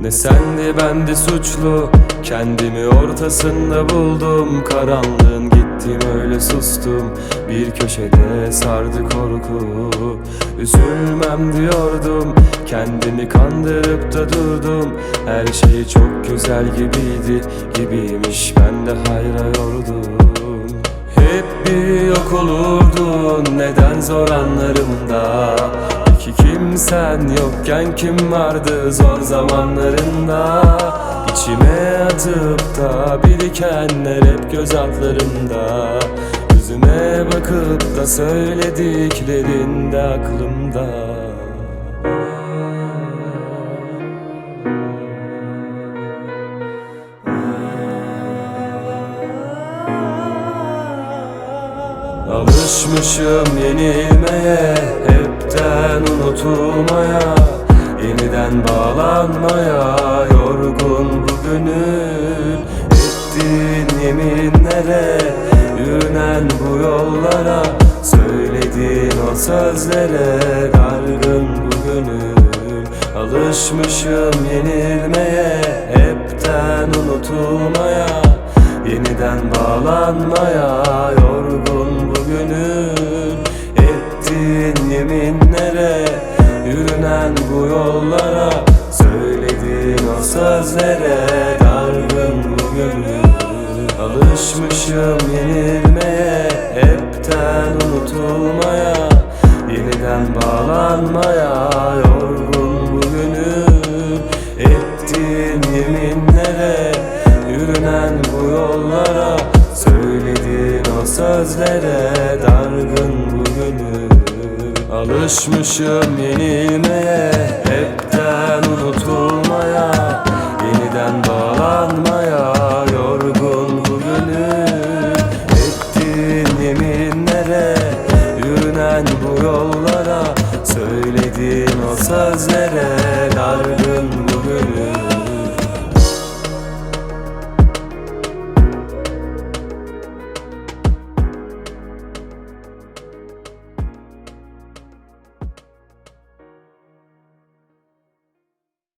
Ne sendi ben de suçlu Kendimi ortasında buldum. Karanlığın gittim öyle sustum. Bir köşede sardı korku Üzülmem diyordum. Kendimi kandırıp da durdum. Her şey çok güzel gibiydi Gibiymiş. Ben de hayra yordum. Hep bir yok olurdun neden zor anlarımda Peki kimsen yokken kim vardı zor zamanlarında? İçime atıp da birikenler hep göz altlarımda Yüzüme bakıp da söylediklerin de aklımda. Alışmışım yenilmeye Hepten unutulmaya Yeniden bağlanmaya Yorgun bu gönül. Ettiğin yeminlere Yürünen bu yollara Söylediğin o sözlere Dargın bu gönül. Alışmışım yenilmeye Hepten unutulmaya Yeniden bağlanmaya yorgun bu gönül Yeminlere Yürünen bu yollara Söylediğin o sözlere Dargın bu gönül. Alışmışım yenilmeye Hepten unutulmaya Yeniden bağlanmaya Yorgun bu gönül. Ettiğin yeminlere Yürünen bu yollara Söylediğin o sözlere Dargın bu gönül Alışmışım yenilmeye Hepten unutulmaya Yeniden bağlanmaya Yorgun bu gönül. Ettiğin yeminlere Yürünen bu yollara Söylediğin o sözlere Dargın bu